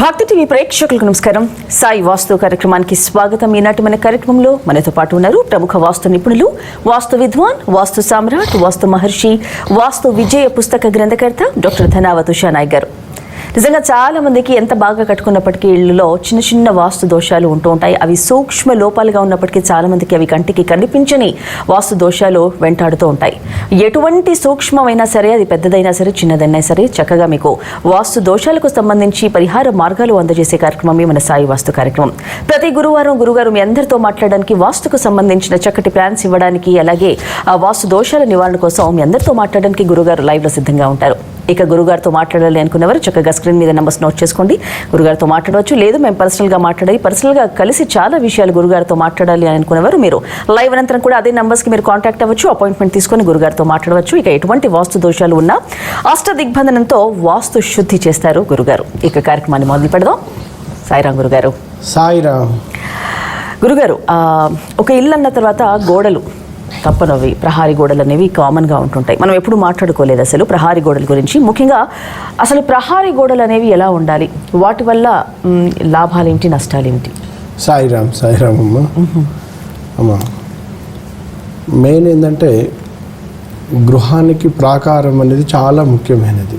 భక్తి టీవీ ప్రేక్షకులకు నమస్కారం. సాయి వాస్తు కార్యక్రమానికి స్వాగతం. ఈనాటి మన కార్యక్రమంలో మనతో పాటు ఉన్నారు ప్రముఖ వాస్తు నిపుణులు వాస్తు విద్వాన్ వాస్తు సామ్రాట్ వాస్తు మహర్షి వాస్తు విజయ పుస్తక గ్రంథకర్త డాక్టర్ ధనావత్ ఉషా నాయక్ గారు. నిజంగా చాలా మందికి ఎంత బాగా కట్టుకున్నప్పటికీ ఇళ్ళలో చిన్న చిన్న వాస్తు దోషాలు ఉంటూ ఉంటాయి. అవి సూక్ష్మ లోపాలుగా ఉన్నప్పటికీ చాలా మందికి అవి కంటికి కనిపించని వాస్తు దోషాలు వెంటాడుతూ ఉంటాయి. ఎటువంటి సూక్ష్మమైనా సరే అది పెద్దదైనా సరే చిన్నదైనా సరే చక్కగా మీకు వాస్తు దోషాలకు సంబంధించి పరిహార మార్గాలు అందజేసే కార్యక్రమమే మన సాయి వాస్తు కార్యక్రమం. ప్రతి గురువారం గురుగారు మీ అందరితో మాట్లాడడానికి వాస్తుకు సంబంధించిన చక్కటి ప్లాన్స్ ఇవ్వడానికి అలాగే ఆ వాస్తు దోషాల నివారణ కోసం మీ అందరితో మాట్లాడడానికి గురుగారు లైవ్లో సిద్ధంగా ఉంటారు. ఇక గురుగారితో మాట్లాడాలి అనుకున్నవారు చక్కగా స్క్రీన్ మీద నెంబర్స్ నోట్ చేసుకోండి. గురుగారితో మాట్లాడవచ్చు. లేదు మేము పర్సనల్గా మాట్లాడాలి పర్సనల్గా కలిసి చాలా విషయాలు గురుగారితో మాట్లాడాలి అని అనుకునేవారు మీరు లైవ్ అనంతరం కూడా అదే నెంబర్స్కి మీరు కాంటాక్ట్ అవ్వచ్చు. అపాయింట్మెంట్ తీసుకొని గురుగారితో మాట్లాడవచ్చు. ఇక ఎటువంటి వాస్తు దోషాలు ఉన్నా అష్ట దిగ్బంధనంతో వాస్తు శుద్ధి చేస్తారు గురుగారు. ఇక కార్యక్రమాన్ని మొదలు పెడదాం. సాయిరాం గురుగారు. సాయిరామ్. గురుగారు ఒక ఇల్లు అన్న తర్వాత గోడలు. తప్పనవి ప్రహారీ గోడలు అనేవి కామన్గా ఉంటుంటాయి. మనం ఎప్పుడు మాట్లాడుకోలేదు అసలు ప్రహారీ గోడల గురించి. ముఖ్యంగా అసలు ప్రహారీ గోడలు అనేవి ఎలా ఉండాలి? వాటి వల్ల మ్, లాభాలేంటి నష్టాలేంటి? సాయిరామ్ సాయిరామ్ అమ్మ అమ్మ మెయిన్ ఏంటంటే గృహానికి ప్రాకారం అనేది చాలా ముఖ్యమైనది.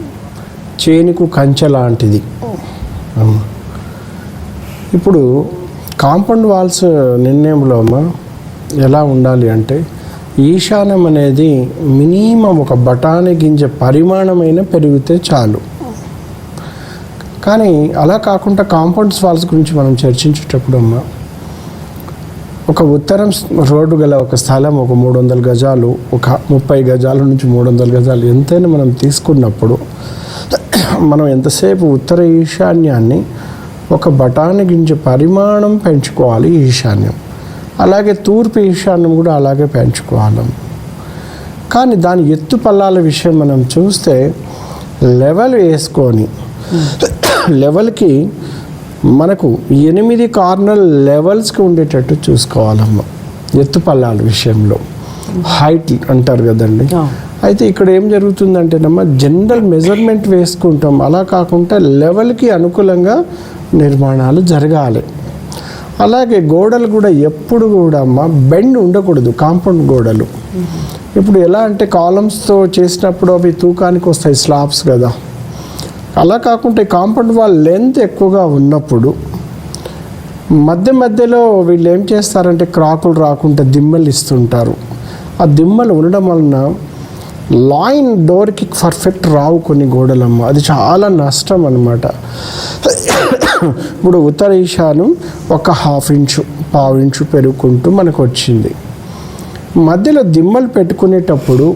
చేనుకు కంచె లాంటిది. అమ్మ. ఇప్పుడు కాంపౌండ్ వాల్స్ నిర్ణయంలో అమ్మ ఎలా ఉండాలి అంటే ఈశాన్యం అనేది మినిమం ఒక బఠానీ గింజ పరిమాణమైన పెరిగితే చాలు. కానీ అలా కాకుండా కాంపౌండ్స్ వాల్స్ గురించి మనం చర్చించేటప్పుడు అమ్మ ఒక ఉత్తరం రోడ్డు గల ఒక స్థలం ఒక మూడు వందల గజాలు ఒక ముప్పై గజాల నుంచి మూడు వందల గజాలు ఎంతైనా మనం తీసుకున్నప్పుడు మనం ఎంతసేపు ఉత్తర ఈశాన్యాన్ని ఒక బఠానీ గింజ పరిమాణం పెంచుకోవాలి ఈశాన్యం. అలాగే తూర్పు ఈశాన్యం కూడా అలాగే పెంచుకోవాలి. కానీ దాని ఎత్తు పల్లాల విషయం మనం చూస్తే లెవెల్ వేసుకొని లెవెల్కి మనకు ఎనిమిది కార్నర్ లెవెల్స్కి ఉండేటట్టు చూసుకోవాలమ్మ. ఎత్తు పల్లాల విషయంలో. హైట్ అంటారు కదండి. అయితే ఇక్కడ ఏం జరుగుతుందంటేనమ్మ జనరల్ మెజర్మెంట్ వేసుకుంటాం. అలా కాకుండా లెవెల్కి అనుకూలంగా నిర్మాణాలు జరగాలి. అలాగే గోడలు కూడా ఎప్పుడు కూడా అమ్మ బెండ్ ఉండకూడదు కాంపౌండ్ గోడలు. ఇప్పుడు ఎలా అంటే కాలమ్స్తో చేసినప్పుడు అవి తూకానికి వస్తాయి స్లాబ్స్ కదా. అలా కాకుండా కాంపౌండ్ వాల్ లెంత్ ఎక్కువగా ఉన్నప్పుడు మధ్య మధ్యలో వీళ్ళు ఏం చేస్తారంటే క్రాకులు రాకుండా దిమ్మలు ఇస్తుంటారు. ఆ దిమ్మలు ఉండడం వలన లాయిన్ డోర్కి పర్ఫెక్ట్ రావు కొన్ని గోడలమ్మ. అది చాలా నష్టం అనమాట ఇప్పుడు ఉత్తర ఈశాను ఒక హాఫ్ ఇంచు పావు ఇంచు పెరుగుకుంటూ మనకు వచ్చింది మధ్యలో దిమ్మలు పెట్టుకునేటప్పుడు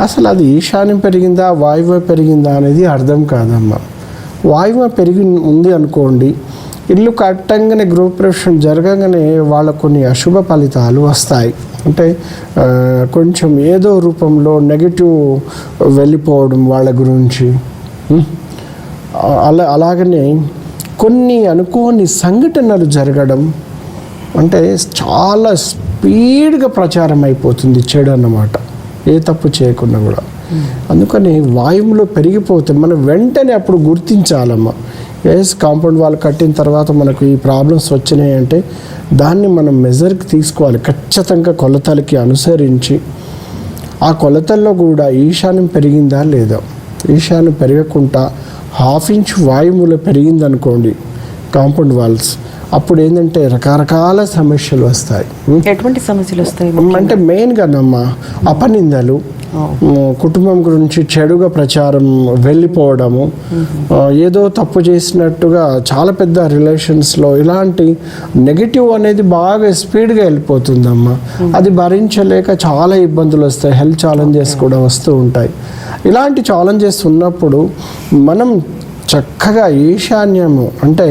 అసలు అది ఈశాన్యం పెరిగిందా వాయువ పెరిగిందా అనేది అర్థం కాదమ్మా. వాయువ పెరిగి ఉంది అనుకోండి ఇల్లు కట్టంగానే గృహప్రవేశం జరగగానే వాళ్ళ కొన్ని అశుభ ఫలితాలు వస్తాయి. అంటే కొంచెం ఏదో రూపంలో నెగిటివ్ వెళ్ళిపోవడం వాళ్ళ గురించి? అలా అలాగనే కొన్ని అనుకోని సంఘటనలు జరగడం అంటే చాలా స్పీడ్గా ప్రచారం అయిపోతుంది చెడు అన్నమాట. ఏ తప్పు చేయకుండా కూడా. అందుకని వాయువులో పెరిగిపోతే మనం వెంటనే అప్పుడు గుర్తించాలమ్మా. ఎస్ కాంపౌండ్ వాల్ కట్టిన తర్వాత మనకు ఈ ప్రాబ్లమ్స్ వచ్చినాయి అంటే దాన్ని మనం మెజర్కి తీసుకోవాలి. ఖచ్చితంగా కొలతలకి అనుసరించి ఆ కొలతల్లో కూడా ఈశాన్యం పెరిగిందా లేదా? ఈశాన్యం పెరగకుండా హాఫ్ ఇంచ్ వాయుమూల పెరిగిందనుకోండి కాంపౌండ్ వాల్స్ అప్పుడు ఏంటంటే రకరకాల సమస్యలు వస్తాయి? ఎటువంటి సమస్యలు వస్తాయి? అంటే మెయిన్గా నమ్మ అపనిందలు కుటుంబం గురించి చెడుగా ప్రచారం వెళ్ళిపోవడము ఏదో తప్పు చేసినట్టుగా చాలా పెద్ద రిలేషన్స్లో ఇలాంటి నెగిటివ్ అనేది బాగా స్పీడ్గా వెళ్ళిపోతుందమ్మా. అది భరించలేక చాలా ఇబ్బందులు వస్తాయి హెల్త్ ఛాలెంజెస్ కూడా వస్తూ ఉంటాయి. ఇలాంటి ఛాలెంజెస్ ఉన్నప్పుడు మనం చక్కగా ఈశాన్యము అంటే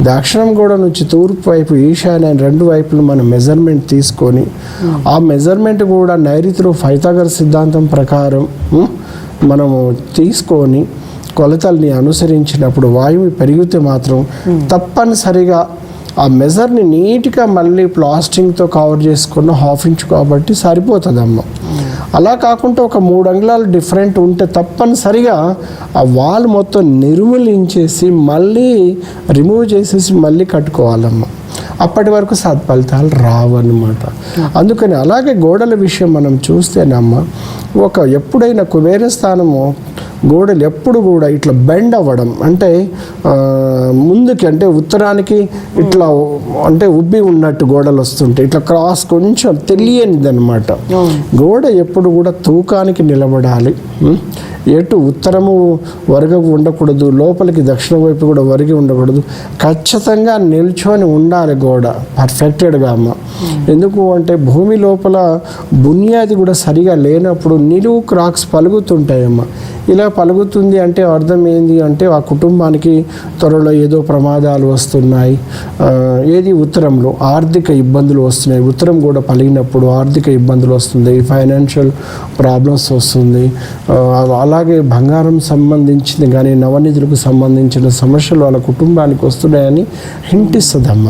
దక్షిణం గోడ నుంచి తూర్పు వైపు ఈశాన్యం రెండు వైపులు మనం మెజర్మెంట్ తీసుకొని ఆ మెజర్మెంట్ కూడా నైరుతిలో ఫైతాగర్ సిద్ధాంతం ప్రకారం మనము తీసుకొని కొలతల్ని అనుసరించినప్పుడు వాయువు పెరిగితే మాత్రం తప్పనిసరిగా ఆ మెజర్ని నీట్గా మళ్ళీ ప్లాస్టింగ్తో కవర్ చేసుకున్న హాఫ్ ఇంచ్ కాబట్టి సరిపోతుందమ్మ. అలా కాకుండా ఒక మూడు అంగుళాలు డిఫరెంట్ ఉంటే తప్పనిసరిగా ఆ వాల్ మొత్తం నిర్మూలించేసి మళ్ళీ రిమూవ్ చేసేసి మళ్ళీ కట్టుకోవాలమ్మా. అప్పటి వరకు సత్ఫలితాలు రావన్నమాట. అందుకని అలాగే గోడల విషయం మనం చూస్తేనమ్మా ఒక ఎప్పుడైనా కుబేర స్థానము గోడలు ఎప్పుడు కూడా ఇట్లా బెండ్ అవ్వడం. అంటే ముందుకి అంటే ఉత్తరానికి ఇట్లా అంటే ఉబ్బి ఉన్నట్టు గోడలు వస్తుంటాయి ఇట్లా క్రాస్ కొంచెం తెలియనిది అనమాట గోడ ఎప్పుడు కూడా తూకానికి నిలబడాలి? ఎటు ఉత్తరము వరగకు ఉండకూడదు లోపలికి దక్షిణ వైపు కూడా వరిగి ఉండకూడదు. ఖచ్చితంగా నిల్చొని ఉండాలి గోడ. పర్ఫెక్టెడ్గా అమ్మ. ఎందుకు అంటే భూమి లోపల బునియాది కూడా సరిగా లేనప్పుడు నిలువు క్రాక్స్ పలుగుతుంటాయమ్మ. ఇలా పలుగుతుంది అంటే అర్థం ఏంది అంటే ఆ కుటుంబానికి త్వరలో ఏదో ప్రమాదాలు వస్తున్నాయి. ఏది ఉత్తరంలో? ఆర్థిక ఇబ్బందులు వస్తున్నాయి. ఉత్తరం కూడా పలిగినప్పుడు ఆర్థిక ఇబ్బందులు వస్తుంది. ఫైనాన్షియల్ ప్రాబ్లమ్స్ వస్తుంది. అలాగే బంగారం సంబంధించింది కానీ నవనిధులకు సంబంధించిన సమస్యలు వాళ్ళ కుటుంబానికి వస్తున్నాయని హింట్ ఇస్తుందమ్మ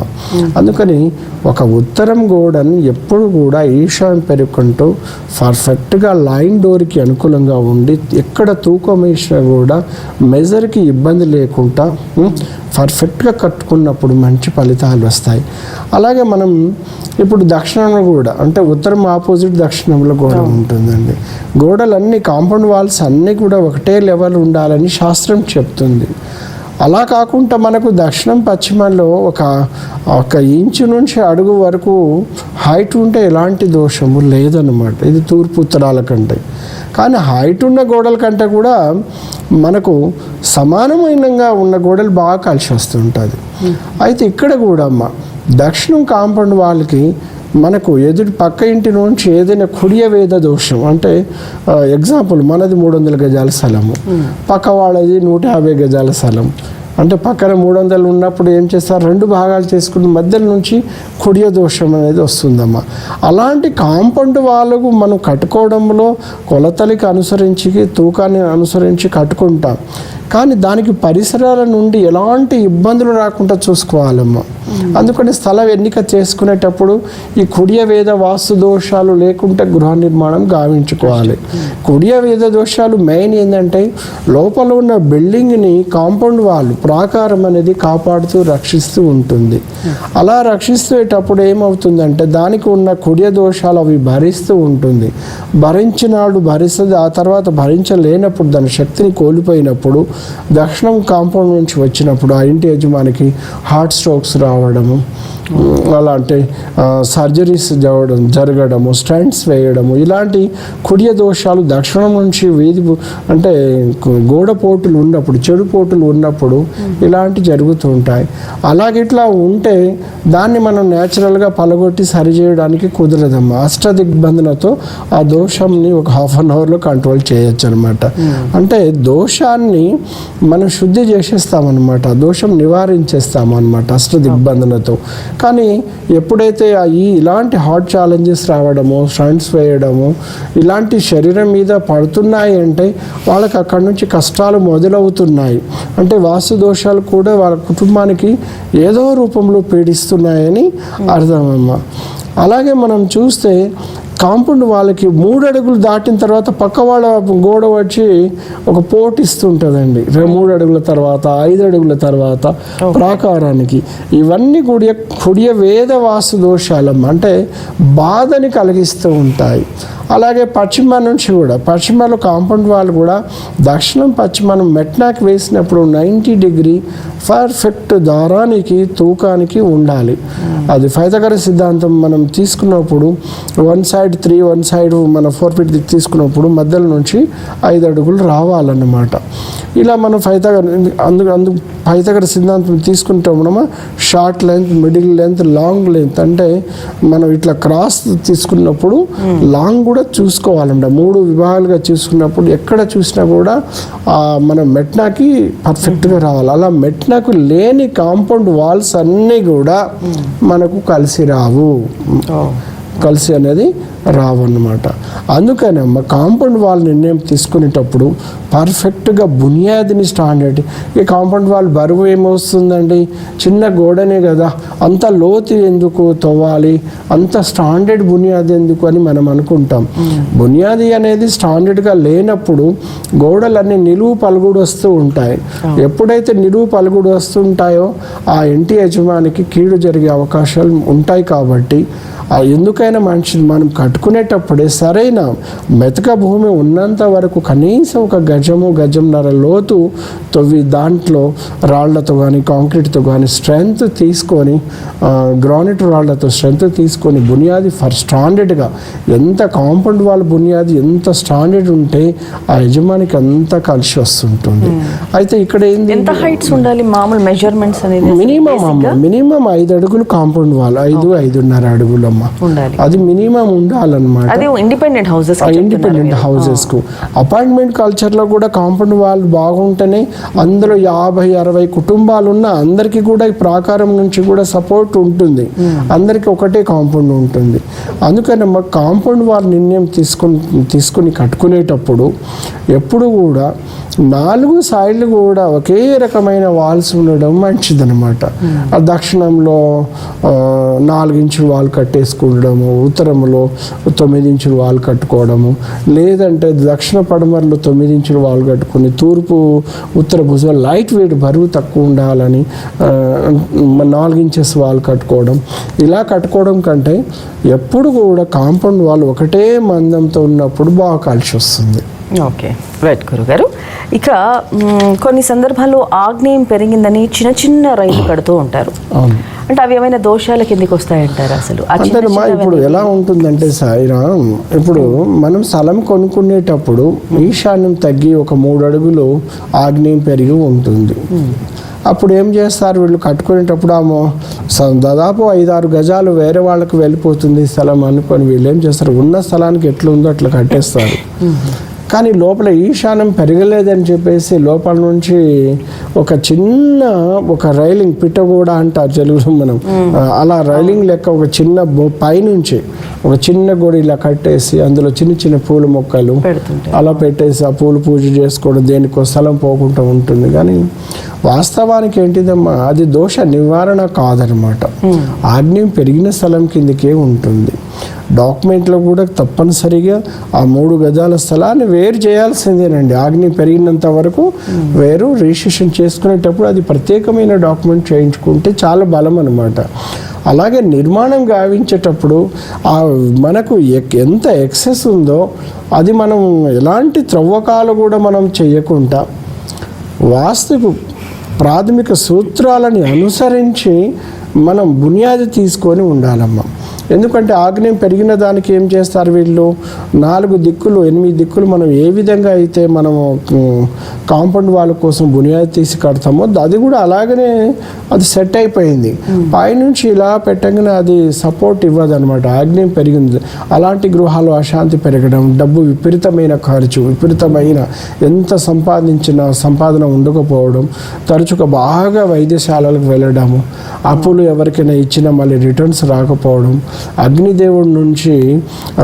అందుకని ఒక ఉత్తరం గోడని ఎప్పుడు కూడా ఈశాన్ పెరుకుంటూ పర్ఫెక్ట్గా లైన్ డోర్కి అనుకూలంగా ఉండి ఎక్కడ తూకం వేసినా కూడా మెజర్కి ఇబ్బంది లేకుండా పర్ఫెక్ట్గా కట్టుకున్నప్పుడు మంచి ఫలితాలు వస్తాయి. అలాగే మనం ఇప్పుడు దక్షిణంలో కూడా అంటే ఉత్తరం ఆపోజిట్ దక్షిణంలో గోడ ఉంటుందండి. గోడలన్నీ కాంపౌండ్ వాల్స్ అన్నీ కూడా ఒకటే లెవెల్ ఉండాలని శాస్త్రం చెప్తుంది. అలా కాకుండా మనకు దక్షిణం పశ్చిమంలో ఒక ఒక ఇంచు నుంచి అడుగు వరకు హైట్ ఉంటే ఎలాంటి దోషము లేదన్నమాట. ఇది తూర్పు ఉత్తరాల కంటే. కానీ హైట్ ఉన్న గోడల కంటే కూడా మనకు సమానమైనగా ఉన్న గోడలు బాగా కలిసి వస్తుంటుంది అయితే ఇక్కడ కూడా అమ్మ దక్షిణం కాంపౌండ్ వాళ్ళకి మనకు ఎదుటి పక్క ఇంటి నుంచి ఏదైనా కుడియ వేద దోషం అంటే ఎగ్జాంపుల్ మనది మూడు వందల గజాల స్థలము పక్క వాళ్ళది నూట యాభై గజాల స్థలం అంటే పక్కన మూడు వందలు ఉన్నప్పుడు ఏం చేస్తారు? రెండు భాగాలు చేసుకుని మధ్యలో నుంచి కుడియ దోషం అనేది వస్తుందమ్మా. అలాంటి కాంపౌండ్ వాళ్ళకు మనం కట్టుకోవడంలో కొలతలకి అనుసరించి తూకాన్ని అనుసరించి కట్టుకుంటాం. కానీ దానికి పరిసరాల నుండి ఎలాంటి ఇబ్బందులు రాకుండా చూసుకోవాలమ్మా. అందుకని స్థలం ఎన్నిక చేసుకునేటప్పుడు ఈ కుడియ వేద వాస్తు దోషాలు లేకుంటే గృహ నిర్మాణం గావించుకోవాలి. కుడియ వేద దోషాలు మెయిన్ ఏంటంటే లోపల ఉన్న బిల్డింగ్ని కాంపౌండ్ వాళ్ళు ప్రాకారం అనేది కాపాడుతూ రక్షిస్తూ ఉంటుంది. అలా రక్షిస్తేటప్పుడు ఏమవుతుందంటే దానికి ఉన్న కుడియ దోషాలు అవి భరిస్తూ ఉంటుంది. భరించినాడు భరిస్తుంది ఆ తర్వాత భరించలేనప్పుడు దాని శక్తిని కోల్పోయినప్పుడు దక్షిణం కాంపౌండ్ నుంచి వచ్చినప్పుడు ఆ ఇంటి యజమానికి హార్ట్ స్ట్రోక్స్ రావడము అలా అంటే సర్జరీస్ జరగడం జరగడము స్టంట్స్ వేయడము ఇలాంటి కుడియ దోషాలు దక్షిణం నుంచి వీధి అంటే గోడ పోటులు ఉన్నప్పుడు చెడు పోటులు ఉన్నప్పుడు ఇలాంటి జరుగుతూ ఉంటాయి. అలాగే ఇట్లా ఉంటే దాన్ని మనం న్యాచురల్గా పలగొట్టి సరి చేయడానికి కుదరదమ్మా. అష్టదిగ్బంధనతో ఆ దోషంని ఒక హాఫ్ అన్ అవర్లో కంట్రోల్ చేయొచ్చు అనమాట అంటే దోషాన్ని మనం శుద్ధి చేసేస్తామన్నమాట దోషం నివారించేస్తాము అనమాట అష్టదిగ్బంధనతో కానీ ఎప్పుడైతే ఈ ఇలాంటి హార్ట్ ఛాలెంజెస్ రావడము స్టంట్స్ వేయడము ఇలాంటి శరీరం మీద పడుతున్నాయి అంటే వాళ్ళకి అక్కడి నుంచి కష్టాలు మొదలవుతున్నాయి. అంటే వాస్తు దోషాలు కూడా వాళ్ళ కుటుంబానికి ఏదో రూపంలో పీడిస్తున్నాయని అర్థమమ్మ. అలాగే మనం చూస్తే కాంపౌండ్ వాళ్ళకి మూడు అడుగులు దాటిన తర్వాత పక్క వాళ్ళ గోడ వచ్చి ఒక పోటు ఇస్తుంటుందండి. మూడు అడుగుల తర్వాత ఐదు అడుగుల తర్వాత ప్రాకారానికి. ఇవన్నీ కూడా కుడియ వేద వాస్తు దోషాలమ్మ. అంటే బాధని కలిగిస్తూ ఉంటాయి. అలాగే పశ్చిమ నుంచి కూడా పశ్చిమలో కాంపౌండ్ వాళ్ళు కూడా దక్షిణం పశ్చిమం మెట్నాక్ వేసినప్పుడు నైంటీ డిగ్రీ పర్ఫెక్ట్ దారానికి తూకానికి ఉండాలి. అది ఫైతగర సిద్ధాంతం మనం తీసుకున్నప్పుడు one side three one side మన ఫోర్ ఫీట్ తీసుకున్నప్పుడు మధ్యలో నుంచి ఐదు అడుగులు రావాలన్నమాట. ఇలా మనం ఫైతగర్ అందు అందు ఫైతగర సిద్ధాంతం తీసుకుంటామన్నమా short length middle length long length అంటే మనం ఇట్లా క్రాస్ తీసుకున్నప్పుడు లాంగ్ కూడా చూసుకోవాలంట. మూడు విభాగాలుగా చూసుకున్నప్పుడు ఎక్కడ చూసినా కూడా మన మెట్నాకి పర్ఫెక్ట్గా రావాలి. అలా మెట్నాకు లేని కాంపౌండ్ వాల్స్ అన్నీ కూడా మనకు కలిసి రావు. కలిసి అనేది రావన్నమాట. అందుకని అమ్మ కాంపౌండ్ వాల్ నిర్ణయం తీసుకునేటప్పుడు పర్ఫెక్ట్గా బునియాదిని స్టాండర్డ్. ఈ కాంపౌండ్ వాల్ బరువు ఏమొస్తుందండి? చిన్న గోడనే కదా. అంత లోతు ఎందుకు తవ్వాలి? అంత స్టాండర్డ్ బునియాది ఎందుకు అని మనం అనుకుంటాం. బునియాది అనేది స్టాండర్డ్గా లేనప్పుడు గోడలన్నీ నిలువు పలుగుడు వస్తూ ఉంటాయి. ఎప్పుడైతే నిలువు పలుగుడు వస్తుంటాయో ఆ ఇంటి యజమానికి కీడు జరిగే అవకాశాలు ఉంటాయి కాబట్టి ఎందుకైనా మనిషిని మనం కట్టుకునేటప్పుడే సరైన మెతక భూమి ఉన్నంత వరకు కనీసం ఒక గజము గజంన్నర లోతు తవ్వి దాంట్లో రాళ్ళతో కానీ కాంక్రీట్తో కానీ స్ట్రెంగ్త్ తీసుకొని గ్రానైట్ రాళ్ళతో స్ట్రెంగ్త్ తీసుకొని బునియాది ఫర్ స్టాండర్డ్గా ఎంత కాంపౌండ్ వాళ్ళ బునియాది ఎంత స్టాండర్డ్ ఉంటే ఆ యజమానికి అంత కలిసి వస్తుంటుంది. అయితే ఇక్కడ ఏంది? ఎంత హైట్స్ ఉండాలి మామూలు మెజర్మెంట్స్ అనేది? మినిమం అమ్మ మినిమం ఐదు అడుగులు కాంపౌండ్ వాల్ ఐదు ఐదున్నర అడుగులు అమ్మ. అది మినిమం ఉండాలన్నమాట. అది ఇండిపెండెంట్ హౌసెస్ ఇండిపెండెంట్ హౌసెస్కు. అపార్ట్మెంట్ కల్చర్లో కూడా కాంపౌండ్ వాల్ బాగుంటేనే అందులో యాభై అరవై కుటుంబాలు ఉన్న అందరికీ కూడా ఈ ప్రాకారం నుంచి కూడా సపోర్ట్ ఉంటుంది. అందరికీ ఒకటే కాంపౌండ్ ఉంటుంది. అందుకని మా కాంపౌండ్ వాల్ నిర్ణయం తీసుకుని తీసుకుని కట్టుకునేటప్పుడు ఎప్పుడు కూడా నాలుగు సైడ్లు కూడా ఒకే రకమైన వాల్స్ ఉండడం మంచిదన్నమాట. ఆ దక్షిణంలో ఆ, నాలుగు ఇంచుల వాల్ కట్టేసుకోవడము ఉత్తరంలో తొమ్మిది ఇంచుల వాల్ కట్టుకోవడము లేదంటే దక్షిణ పడమరలో తొమ్మిది ఇంచుల వాల్ కట్టుకొని తూర్పు ఉత్తర భుజం లైట్ వెయిట్ బరువు తక్కువ ఉండాలని ఆ, నాలుగు ఇంచెస్ వాల్ కట్టుకోవడం. ఇలా కట్టుకోవడం కంటే ఎప్పుడు కూడా కాంపౌండ్ వాల్ ఒకటే మందంతో ఉన్నప్పుడు బాగా కలిసి వస్తుంది. ఓకే. రైట్ గురుగారు ఇక మ్, కొన్ని సందర్భాల్లో ఆగ్నేయం పెరిగిందని చిన్న చిన్న రైలు కడుతూ ఉంటారు. అంటే అవి ఏమైనా దోషాల కిందకి వస్తాయంటారు అసలు? అంతేనమ్మా చిన్నవి ఇప్పుడు ఎలా ఉంటుందంటే సాయిరామ్ ఇప్పుడు మనం స్థలం కొనుక్కునేటప్పుడు ఈశాన్యం తగ్గి ఒక మూడు అడుగులు ఆగ్నేయం పెరిగి ఉంటుంది. అప్పుడు ఏం చేస్తారు వీళ్ళు కట్టుకునేటప్పుడు ఆమె దాదాపు ఐదారు గజాలు వేరే వాళ్ళకి వెళ్ళిపోతుంది స్థలం అనుకొని వీళ్ళు ఏం చేస్తారు? ఉన్న స్థలానికి ఎట్లా ఉందో అట్లా కట్టేస్తారు. కానీ లోపల ఈశాన్యం పెరగలేదని చెప్పేసి లోపల నుంచి ఒక చిన్న ఒక రైలింగ్ పిట్టగూడ అంటారు తెలుగులో మనం. అలా రైలింగ్ లెక్క ఒక చిన్న పైనుంచి ఒక చిన్న గోడ ఇలా కట్టేసి అందులో చిన్న చిన్న పూల మొక్కలు అలా పెట్టేసి ఆ పూలు పూజ చేసుకోవడం దేనికో స్థలం పోకుండా ఉంటుంది. కానీ వాస్తవానికి ఏంటిదమ్మా అది దోష నివారణ కాదనమాట. ఆగ్నేయం పెరిగిన స్థలం కిందకే ఉంటుంది. డాక్యుమెంట్లో కూడా తప్పనిసరిగా ఆ మూడు గజాల స్థలాన్ని వేరు చేయాల్సిందేనండి. ఆగ్ని పెరిగినంత వరకు వేరు రిజిస్ట్రేషన్ చేసుకునేటప్పుడు అది ప్రత్యేకమైన డాక్యుమెంట్ చేయించుకుంటే చాలా బలం అనమాట అలాగే నిర్మాణం గావించేటప్పుడు ఆ మనకు ఎక్- ఎంత ఎక్సెస్ ఉందో అది మనం ఎలాంటి త్రవ్వకాలు కూడా మనం చేయకుండా వాస్తుకు ప్రాథమిక సూత్రాలని అనుసరించి మనం బునియాది తీసుకొని ఉండాలమ్మా. ఎందుకంటే ఆగ్నేయం పెరిగిన దానికి ఏం చేస్తారు వీళ్ళు? నాలుగు దిక్కులు ఎనిమిది దిక్కులు మనం ఏ విధంగా అయితే మనము ఉమ్, కాంపౌండ్ వాళ్ళ కోసం బునియాది తీసి కడతామో అది కూడా అలాగనే అది సెట్ అయిపోయింది. పైనుంచి ఇలా పెట్టగానే అది సపోర్ట్ ఇవ్వదు అనమాట ఆగ్నేయం పెరిగింది. అలాంటి గృహాలు అశాంతి పెరగడం డబ్బు విపరీతమైన ఖర్చు విపరీతమైన ఎంత సంపాదించిన సంపాదన ఉండకపోవడం తరచుగా బాగా వైద్యశాలలకు వెళ్ళడము అప్పులు ఎవరికైనా ఇచ్చినా మళ్ళీ రిటర్న్స్ రాకపోవడం అగ్నిదేవుడి నుంచి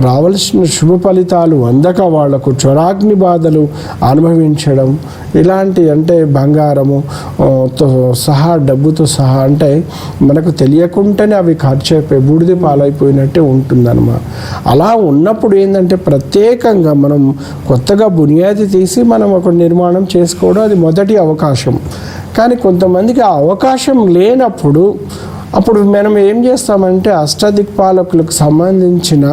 రావాల్సిన శుభ ఫలితాలు అందక వాళ్ళకు చొరాగ్ని బాధలు అనుభవించడం ఇలాంటి అంటే బంగారము తో సహా డబ్బుతో సహా అంటే మనకు తెలియకుండానే అవి ఖర్చు అయిపోయి బూడిద పాలైపోయినట్టే ఉంటుందన్నమాట. అలా ఉన్నప్పుడు ఏంటంటే ప్రత్యేకంగా మనం కొత్తగా బునియాది తీసి మనం ఒక నిర్మాణం చేసుకోవడం అది మొదటి అవకాశం. కానీ కొంతమందికి ఆ అవకాశం లేనప్పుడు అప్పుడు మనం ఏం చేస్తామంటే అష్టదిక్పాలకులకు సంబంధించిన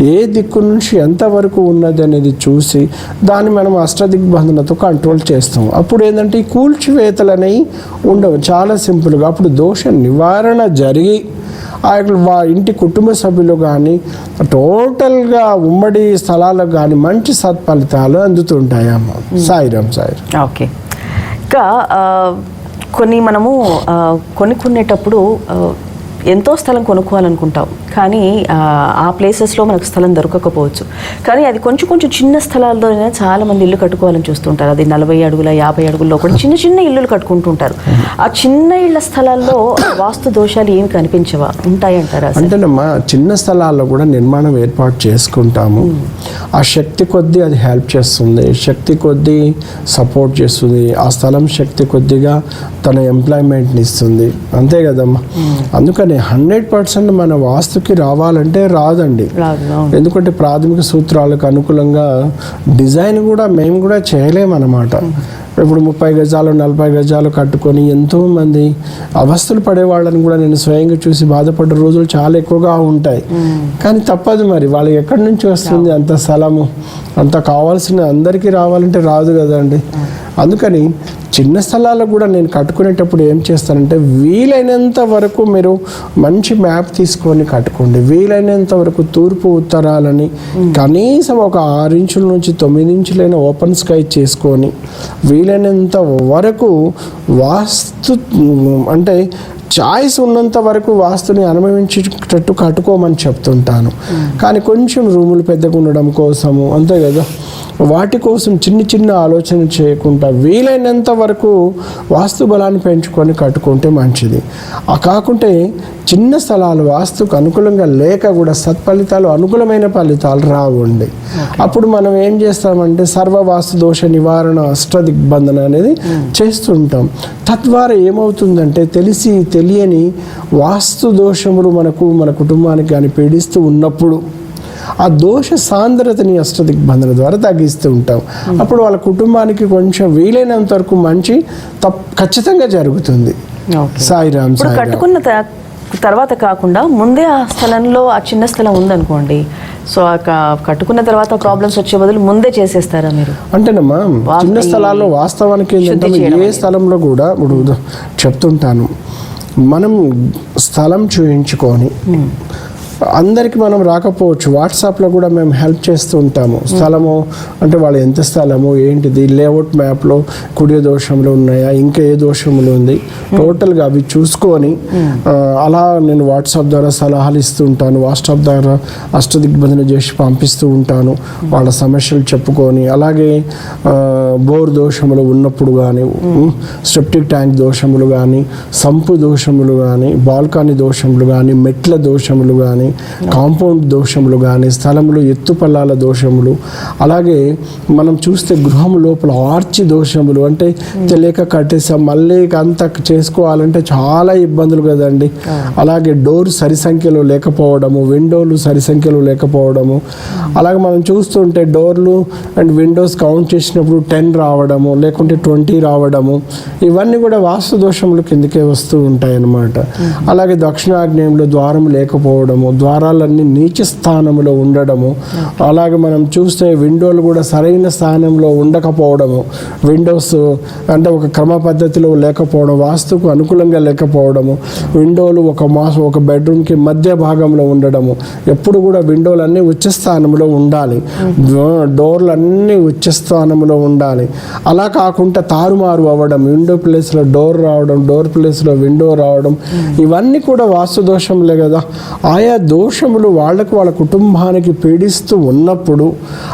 ఏ దిక్కు నుంచి ఎంతవరకు ఉన్నది అనేది చూసి దాన్ని మనం అష్టదిగ్బంధనతో కంట్రోల్ చేస్తాం. అప్పుడు ఏంటంటే ఈ కూల్చివేతలు అనేవి ఉండవు. చాలా సింపుల్గా అప్పుడు దోష నివారణ జరిగి ఆ యొక్క వా ఇంటి కుటుంబ సభ్యులు కానీ టోటల్గా ఉమ్మడి స్థలాలకు కానీ మంచి సత్ఫలితాలు అందుతుంటాయమ్మ. సాయిరామ్ సాయి ఓకే. ఇంకా కొన్ని మనము కొనుక్కునేటప్పుడు ఎంతో స్థలం కొనుక్కోవాలనుకుంటాం కానీ ఆ, ప్లేసెస్లో మనకు స్థలం దొరకకపోవచ్చు. కానీ అది కొంచెం కొంచెం చిన్న స్థలాల్లోనే చాలా మంది ఇల్లు కట్టుకోవాలని చూస్తుంటారు. అది నలభై అడుగుల యాభై అడుగుల్లో కూడా చిన్న చిన్న ఇల్లులు కట్టుకుంటుంటారు. ఆ చిన్న ఇళ్ళ స్థలాల్లో వాస్తు దోషాలు ఏమి కనిపించవా? ఉంటాయంటారా? అంటేనమ్మా చిన్న స్థలాల్లో కూడా నిర్మాణం ఏర్పాటు చేసుకుంటాము. ఆ శక్తి కొద్దీ అది హెల్ప్ చేస్తుంది. శక్తి కొద్దీ సపోర్ట్ చేస్తుంది. ఆ స్థలం శక్తి కొద్దిగా తన ఎంప్లాయ్మెంట్ని ఇస్తుంది. అంతే కదమ్మా. అందుకని హండ్రెడ్ పర్సెంట్ మన వాస్తుకి రావాలంటే రాదండి. ఎందుకంటే ప్రాథమిక సూత్రాలకు అనుకూలంగా డిజైన్ కూడా మేము కూడా చేయలేమన్నమాట. ఇప్పుడు ముప్పై గజాలు నలభై గజాలు కట్టుకొని ఎంతో మంది అవస్థలు పడే వాళ్ళని కూడా నేను స్వయంగా చూసి బాధపడ్డ రోజులు చాలా ఎక్కువగా ఉంటాయి. కానీ తప్పదు మరి వాళ్ళకి ఎక్కడి నుంచి వస్తుంది అంత స్థలము అంత కావాల్సిన అందరికీ రావాలంటే రాదు కదండి. అందుకని చిన్న స్థలాలకు కూడా నేను కట్టుకునేటప్పుడు ఏం చేస్తానంటే వీలైనంత వరకు మీరు మంచి మ్యాప్ తీసుకొని కట్టుకోండి. వీలైనంత వరకు తూర్పు ఉత్తరాలని కనీసం ఒక ఆరు ఇంచుల నుంచి తొమ్మిది ఇంచులైన ఓపెన్ స్కై చేసుకొని వీలైనంత వరకు వాస్తు అంటే చాయిస్ ఉన్నంత వరకు వాస్తుని అనుభవించేటట్టు కట్టుకోమని చెప్తుంటాను. కానీ కొంచెం రూములు పెద్దగా ఉండడం కోసము అంతే కదా? వాటి కోసం చిన్న చిన్న ఆలోచన చేయకుండా వీలైనంత వరకు వాస్తు బలాన్ని పెంచుకొని కట్టుకుంటే మంచిది. ఆ కాకుంటే చిన్న స్థలాలు వాస్తుకు అనుకూలంగా లేక కూడా సత్ఫలితాలు అనుకూలమైన ఫలితాలు రావండి. అప్పుడు మనం ఏం చేస్తామంటే సర్వ వాస్తు దోష నివారణ అష్ట దిగ్బంధన అనేది చేస్తుంటాం. తద్వారా ఏమవుతుందంటే తెలిసి తెలియని వాస్తు దోషములు మనకు మన కుటుంబానికి కానీ పీడిస్తూ ఉన్నప్పుడు ఆ దోష సాంద్రతని అష్టదిగ్బంధన ద్వారా తగ్గిస్తూ ఉంటాం. అప్పుడు వాళ్ళ కుటుంబానికి కొంచెం వీలైనంత వరకు మంచి తప్ ఖచ్చితంగా జరుగుతుంది. సాయిరామ్ కట్టుకున్న తర్వాత కాకుండా ముందే ఆ స్థలంలో ఆ చిన్న స్థలం ఉందనుకోండి. సో కట్టుకున్న తర్వాత ప్రాబ్లమ్స్ వచ్చే బదులు ముందే చేసేస్తారా మీరు? అంటేనమ్మా చిన్న స్థలాల్లో వాస్తవానికి ఏంటంటే ఏ. స్థలంలో కూడా ఇప్పుడు చెప్తుంటాను. మనం స్థలం చూయించుకొని అందరికి మనం రాకపోవచ్చు. వాట్సాప్లో కూడా మేము హెల్ప్ చేస్తూ ఉంటాము. స్థలము అంటే వాళ్ళు ఎంత స్థలము ఏంటిది లేఅవుట్ మ్యాప్లో కుడి దోషములు ఉన్నాయా ఇంకా ఏ దోషములు ఉంది? టోటల్గా అవి చూసుకొని అలా నేను వాట్సాప్ ద్వారా సలహాలు ఇస్తూ ఉంటాను. వాట్సాప్ ద్వారా అష్టదిగ్బంధన చేసి పంపిస్తూ ఉంటాను. వాళ్ళ సమస్యలు చెప్పుకొని అలాగే బోర్ దోషములు ఉన్నప్పుడు కానీ సెప్టిక్ ట్యాంక్ దోషములు కానీ సంపు దోషములు కానీ బాల్కనీ దోషములు కానీ మెట్ల దోషములు కానీ కాంపౌండ్ దోషములు కానీ స్థలములు ఎత్తుపల్లాల దోషములు అలాగే మనం చూస్తే గృహం లోపల ఆర్చి దోషములు అంటే తెలియక కట్టేసాం మళ్ళీ అంత చేసుకోవాలంటే చాలా ఇబ్బందులు కదండి. అలాగే డోర్ సరి సంఖ్యలో లేకపోవడము విండోలు సరి సంఖ్యలో లేకపోవడము అలాగే మనం చూస్తుంటే డోర్లు అండ్ విండోస్ కౌంట్ చేసినప్పుడు టెన్ రావడము లేకుంటే ట్వంటీ రావడము ఇవన్నీ కూడా వాస్తు దోషములు కిందకే వస్తూ ఉంటాయి అన్నమాట అలాగే దక్షిణాగ్నేయంలో ద్వారం లేకపోవడము ద్వారాలన్నీ నీచ స్థానంలో ఉండడము. అలాగే మనం చూస్తే విండోలు కూడా సరైన స్థానంలో ఉండకపోవడము. విండోస్ అంటే ఒక క్రమ పద్ధతిలో లేకపోవడం వాస్తుకు అనుకూలంగా లేకపోవడము. విండోలు ఒక మాస్ ఒక బెడ్రూమ్కి మధ్య భాగంలో ఉండడము. ఎప్పుడు కూడా విండోలు అన్నీ ఉచ్చ స్థానంలో ఉండాలి. డోర్లు అన్నీ ఉచ్చ స్థానంలో ఉండాలి. అలా కాకుండా తారుమారు అవ్వడం విండో ప్లేస్లో డోర్ రావడం డోర్ ప్లేస్లో విండో రావడం ఇవన్నీ కూడా వాస్తు దోషంలే కదా. ఆయా దోషములు వాళ్ళకు వాళ్ళ కుటుంబానికి పీడిస్తూ ఉన్నప్పుడు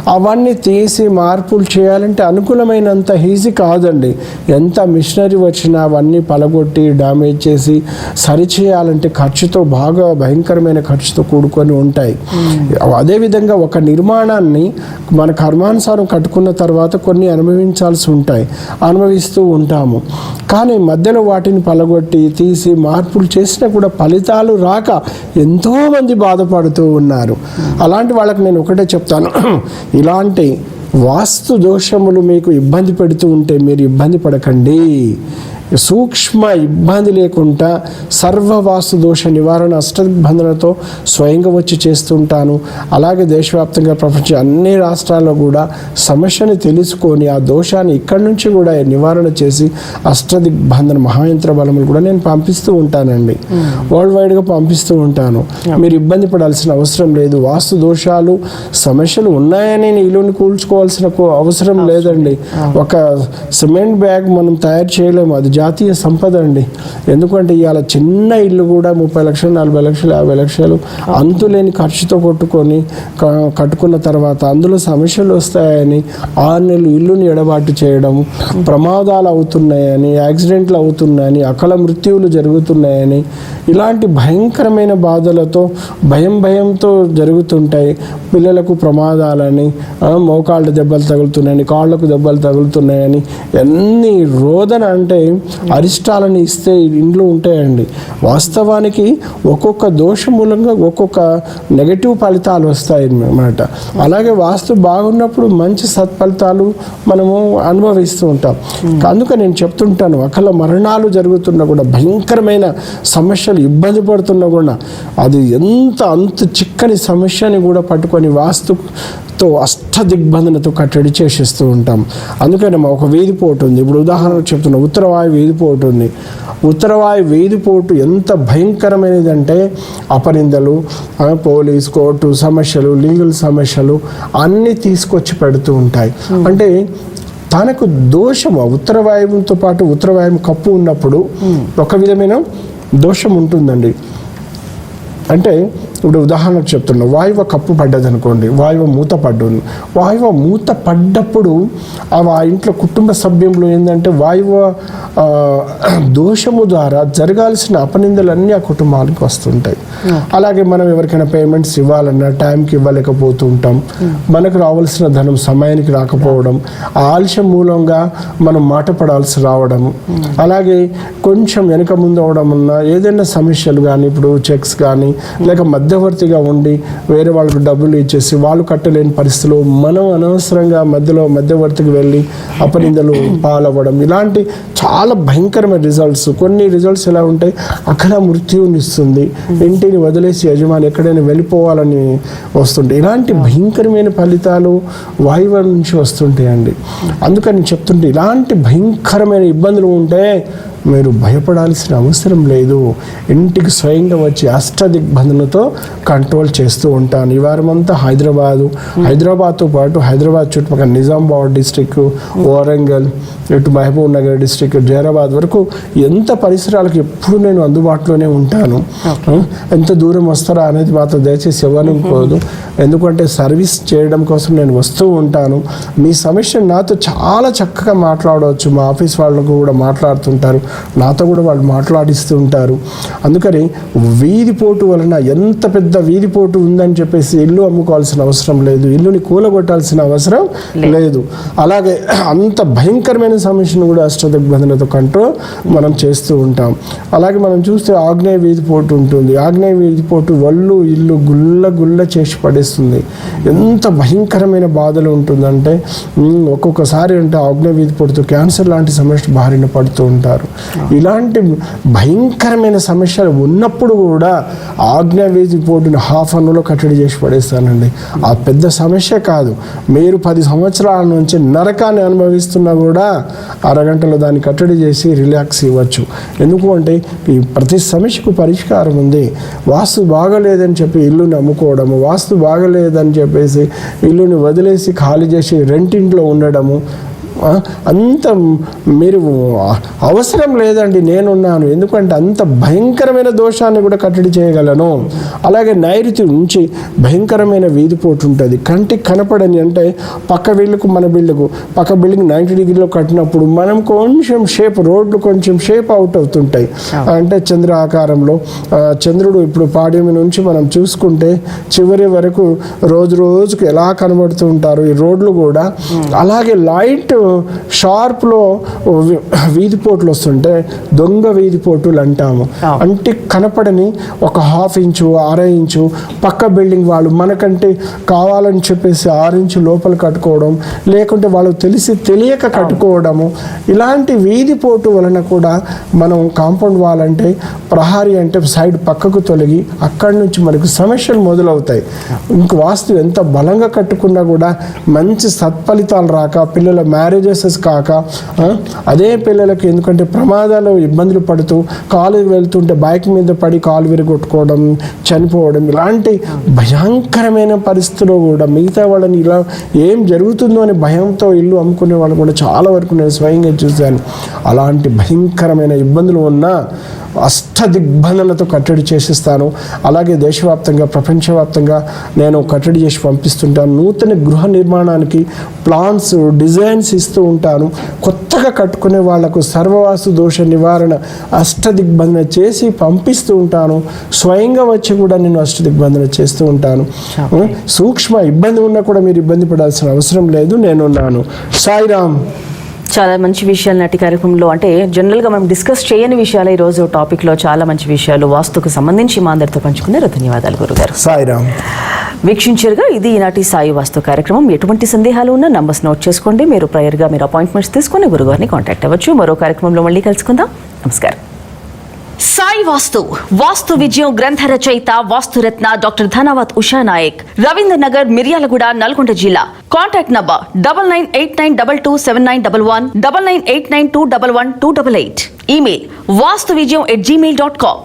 అవన్నీ తీసి మార్పులు చేయాలంటే అనుకూలమైనంత ఈజీ కాదండి. ఎంత మిషనరీ వచ్చినా అవన్నీ పలగొట్టి డ్యామేజ్ చేసి సరిచేయాలంటే ఖర్చుతో బాగా భయంకరమైన ఖర్చుతో కూడుకొని ఉంటాయి. అదేవిధంగా ఒక నిర్మాణాన్ని మన కర్మానుసారం కట్టుకున్న తర్వాత కొన్ని అనుభవించాల్సి ఉంటాయి. అనుభవిస్తూ ఉంటాము. కానీ మధ్యలో వాటిని పలగొట్టి తీసి మార్పులు చేసినా కూడా ఫలితాలు రాక మంది బాధపడుతూ ఉన్నారు. అలాంటి వాళ్ళకి నేను ఒకటే చెప్తాను. ఇలాంటి వాస్తు దోషములు మీకు ఇబ్బంది పెడుతూ ఉంటే మీరు ఇబ్బంది పడకండి. సూక్ష్మ ఇబ్బంది లేకుండా సర్వవాస్తు దోష నివారణ అష్టబంధనతో స్వయంగా వచ్చి చేస్తుంటాను. అలాగే దేశవ్యాప్తంగా ప్రపంచ అన్ని రాష్ట్రాల్లో కూడా సమస్యని తెలుసుకొని ఆ దోషాన్ని ఇక్కడి నుంచి కూడా నివారణ చేసి అష్టదిగ్బంధన మహాయంత్ర బలములు కూడా నేను పంపిస్తూ ఉంటానండి. వరల్డ్ వైడ్గా పంపిస్తూ ఉంటాను. మీరు ఇబ్బంది పడాల్సిన అవసరం లేదు. వాస్తు దోషాలు సమస్యలు ఉన్నాయని నీళ్ళని కూల్చుకోవాల్సిన అవసరం లేదండి. ఒక సిమెంట్ బ్యాగ్ మనం తయారు చేయలేము. అది జాతీయ సంపద అండి. ఎందుకంటే ఇవాళ చిన్న ఇల్లు కూడా ముప్పై లక్షలు నలభై లక్షలు యాభై లక్షలు అంతులేని ఖర్చుతో కొట్టుకొని కట్టుకున్న తర్వాత అందులో సమస్యలు వస్తాయని ఆరు నెలలు ఇల్లుని ఎడబాటు చేయడం ప్రమాదాలు అవుతున్నాయని యాక్సిడెంట్లు అవుతున్నాయని అకల మృత్యువులు జరుగుతున్నాయని ఇలాంటి భయంకరమైన బాధలతో భయం భయంతో జరుగుతుంటాయి. పిల్లలకు ప్రమాదాలని మోకాళ్ళ దెబ్బలు తగులుతున్నాయని కాళ్ళకు దెబ్బలు తగులుతున్నాయని ఎన్ని రోదన అంటే అరిష్టాలని ఇస్తే ఇంట్లో ఉంటాయండి. వాస్తవానికి ఒక్కొక్క దోష మూలంగా ఒక్కొక్క నెగటివ్ ఫలితాలు వస్తాయి అన్నమాట అలాగే వాస్తు బాగున్నప్పుడు మంచి సత్ఫలితాలు మనము అనుభవిస్తూ ఉంటాం. అందుకే నేను చెప్తుంటాను అకల మరణాలు జరుగుతున్నా కూడా భయంకరమైన సమస్యలు ఇబ్బంది పడుతున్నా కూడా అది ఎంత అంత చిక్కని సమస్యని కూడా పట్టుకొని వాస్తు అష్ట దిగ్బంధనతో కట్టడి చేసేస్తూ ఉంటాం. అందుకని మా ఒక వేదిపోటు ఉంది. ఇప్పుడు ఉదాహరణకు చెప్తున్నా ఉత్తరవాయు వేదిపోటు ఉంది. ఉత్తరవాయు వేదిపోటు ఎంత భయంకరమైనది అంటే అపనిందలు పోలీస్ కోర్టు సమస్యలు లీగల్ సమస్యలు అన్నీ తీసుకొచ్చి పెడుతూ ఉంటాయి. అంటే తనకు దోషం ఆ ఉత్తర వాయువుతో పాటు ఉత్తర వాయువు కప్పు ఉన్నప్పుడు ఒక విధమైన దోషం ఉంటుందండి. అంటే ఇప్పుడు ఉదాహరణకు చెప్తున్నా వాయువ కప్పు పడ్డది అనుకోండి వాయువ మూత పడ్డు వాయువ మూత పడ్డప్పుడు ఆ ఇంట్లో కుటుంబ సభ్యులు ఏంటంటే వాయువ దోషము ద్వారా జరగాల్సిన అపనిందలన్నీ ఆ కుటుంబానికి వస్తుంటాయి. అలాగే మనం ఎవరికైనా పేమెంట్స్ ఇవ్వాలన్నా టైంకి ఇవ్వలేకపోతూ ఉంటాం. మనకు రావాల్సిన ధనం సమయానికి రాకపోవడం ఆలస్యం మూలంగా మనం మాట పడాల్సి రావడం. అలాగే కొంచెం వెనుక ముందు అవడం వలన ఏదైనా సమస్యలు కానీ ఇప్పుడు చెక్స్ కానీ లేక మధ్యవర్తిగా ఉండి వేరే వాళ్ళకు డబ్బులు ఇచ్చేసి వాళ్ళు కట్టలేని పరిస్థితులు మనం అనవసరంగా మధ్యలో మధ్యవర్తికి వెళ్ళి అపనిందలు పాలవ్వడం. ఇలాంటి చాలా భయంకరమైన రిజల్ట్స్ కొన్ని రిజల్ట్స్ ఎలా ఉంటాయి? అక్కడ మృత్యువుని ఇస్తుంది. ఇంటిని వదిలేసి యజమాని ఎక్కడైనా వెళ్ళిపోవాలని వస్తుంటాయి ఇలాంటి భయంకరమైన ఫలితాలు వాయువు నుంచి వస్తుంటాయండి. అందుకని చెప్తుంటే ఇలాంటి భయంకరమైన ఇబ్బందులు ఉంటే మీరు భయపడాల్సిన అవసరం లేదు. ఇంటికి స్వయంగా వచ్చి అష్టదిగ్బంధనతో కంట్రోల్ చేస్తూ ఉంటాను. ఈ వారమంతా హైదరాబాదు హైదరాబాద్తో పాటు హైదరాబాద్ చుట్టుపక్కల నిజామాబాద్ డిస్టిక్ వరంగల్ ఇటు మహబూబ్ నగర్ డిస్టిక్ జైరాబాద్ వరకు ఎంత పరిసరాలకు ఎప్పుడు నేను అందుబాటులోనే ఉంటాను. ఎంత దూరం వస్తారా అనేది మాత్రం దయచేసి ఇవ్వనుకోదు ఎందుకంటే సర్వీస్ చేయడం కోసం నేను వస్తూ ఉంటాను. మీ సమస్య నాతో చాలా చక్కగా మాట్లాడవచ్చు. మా ఆఫీస్ వాళ్ళకు కూడా మాట్లాడుతుంటారు. నాతో కూడా వాళ్ళు మాట్లాడిస్తూ ఉంటారు. అందుకని వీధిపోటు వలన ఎంత పెద్ద వీధిపోటు ఉందని చెప్పేసి ఇల్లు అమ్ముకోవాల్సిన అవసరం లేదు. ఇల్లుని కూలగొట్టాల్సిన అవసరం లేదు. అలాగే అంత భయంకరమైన సమస్యను కూడా అష్టదిగ్బంధనతో కంట్రోల్ మనం చేస్తూ ఉంటాం. అలాగే మనం చూస్తే ఆగ్నేయ వీధి పోటు ఉంటుంది. ఆగ్నేయ వీధి పోటు వల్లు ఇల్లు గుల్ల గుల్ల చేసి పడేస్తుంది. ఎంత భయంకరమైన బాధలు ఉంటుందంటే ఒక్కొక్కసారి అంటే ఆగ్నేయ వీధి పోటుతో క్యాన్సర్ లాంటి సమస్య బారిన పడుతూ ఉంటారు. ఇలాంటి భయంకరమైన సమస్యలు ఉన్నప్పుడు కూడా ఆగ్నేయ వీధి పోటును హాఫ్ అన్లో కట్టడి చేసి పడేస్తానండి. ఆ పెద్ద సమస్య కాదు. మీరు పది సంవత్సరాల నుంచి నరకాన్ని అనుభవిస్తున్నా కూడా అరగంటలో దాన్ని కట్టడి చేసి రిలాక్స్ ఇవ్వచ్చు. ఎందుకు అంటే ఈ ప్రతి సమస్యకు పరిష్కారం ఉంది. వాస్తు బాగలేదని చెప్పి ఇల్లుని అమ్ముకోవడము వాస్తు బాగలేదని చెప్పేసి ఇల్లుని వదిలేసి ఖాళీ చేసి రెంటింట్లో ఉండడము అంత మీరు అవసరం లేదండి నేనున్నాను. ఎందుకంటే అంత భయంకరమైన దోషాన్ని కూడా కట్టడి చేయగలను. అలాగే నైరుతి నుంచి భయంకరమైన వీధిపోటు ఉంటుంది. కంటికి కనపడని అంటే పక్క బిల్లుకు మన బిల్లుకు పక్క బిల్డింగ్ నైంటీ డిగ్రీలో కట్టినప్పుడు మనం కొంచెం షేప్ రోడ్లు కొంచెం షేప్ అవుట్ అవుతుంటాయి. అంటే చంద్ర ఆకారంలో చంద్రుడు ఇప్పుడు పాడ్యమి నుంచి మనం చూసుకుంటే చివరి వరకు రోజు రోజుకు ఎలా కనబడుతూ ఉంటారు ఈ రోడ్లు కూడా. అలాగే లైట్ షార్ప్లో వీధిపోట్లు వస్తుంటే దొంగ వీధిపోటులు అంటాము. అంటే కనపడని ఒక హాఫ్ ఇంచు అర ఇంచు పక్క బిల్డింగ్ వాళ్ళు మనకంటే కావాలని చెప్పేసి ఆరు ఇంచు లోపల కట్టుకోవడం లేకుంటే వాళ్ళు తెలిసి తెలియక కట్టుకోవడము ఇలాంటి వీధిపోటు వలన కూడా మనం కాంపౌండ్ వాల్ అంటే ప్రహారీ అంటే సైడ్ పక్కకు తొలగి అక్కడి నుంచి మనకు సమస్యలు మొదలవుతాయి. ఇంక వాస్తు ఎంత బలంగా కట్టుకున్నా కూడా మంచి సత్ఫలితాలు రాక పిల్లల మ్యారేజ్ కాలేజెస్ కాక అదే పిల్లలకు ఎందుకంటే ప్రమాదాలు ఇబ్బందులు పడుతూ కాలు వెళ్తుంటే బైక్ మీద పడి కాలు విరగొట్టుకోవడం చనిపోవడం ఇలాంటి భయంకరమైన పరిస్థితుల్లో కూడా మిగతా వాళ్ళని ఇలా ఏం జరుగుతుందో అని భయంతో ఇల్లు అమ్ముకునే వాళ్ళు కూడా చాలా వరకు నేను స్వయంగా చూశాను. అలాంటి భయంకరమైన ఇబ్బందులు ఉన్నా అష్ట దిగ్బంధనలతో కట్టడి చేసిస్తాను. అలాగే దేశవ్యాప్తంగా ప్రపంచవ్యాప్తంగా నేను కట్టడి చేసి పంపిస్తుంటాను. నూతన గృహ నిర్మాణానికి ప్లాన్స్ డిజైన్స్ ఇస్తూ ఉంటాను. కొత్తగా కట్టుకునే వాళ్ళకు సర్వవాసు దోష నివారణ అష్ట దిగ్బంధన చేసి పంపిస్తూ ఉంటాను. స్వయంగా వచ్చి కూడా నేను అష్ట దిగ్బంధన చేస్తూ ఉంటాను. సూక్ష్మ ఇబ్బంది ఉన్నా కూడా మీరు ఇబ్బంది పడాల్సిన అవసరం లేదు. నేనున్నాను. సాయిరామ్. చాలా మంచి విషయాలు నాటి కార్యక్రమంలో. అంటే జనరల్గా మనం డిస్కస్ చేయని విషయాలు ఈరోజు టాపిక్లో చాలా మంచి విషయాలు వాస్తుకు సంబంధించి మా అందరితో పంచుకున్నారు. ధన్యవాదాలు గురుగారు. సాయిరామ్. వీక్షించారుగా ఇది ఈనాటి సాయి వాస్తు కార్యక్రమం. ఎటువంటి సందేహాలు ఉన్నా నంబర్స్ నోట్ చేసుకోండి. మీరు ప్రయర్గా మీరు అపాయింట్మెంట్స్ తీసుకొని గురుగారిని కాంటాక్ట్ అవ్వచ్చు. మరో కార్యక్రమంలో మళ్ళీ కలుసుకుందాం. నమస్కారం. సాయి వాస్తు వాస్తు విజయం గ్రంథ రచయిత వాస్తురత్న డాక్టర్ ధనవత్ ఉషా నాయక్ రవీంద్ర నగర్ మిర్యాలగూడ నల్గొండ జిల్లా. Contact number double nine eight nine double two seven nine double one double nine eight nine two double one two double eight email Vastu Vijayam at Gmail dot com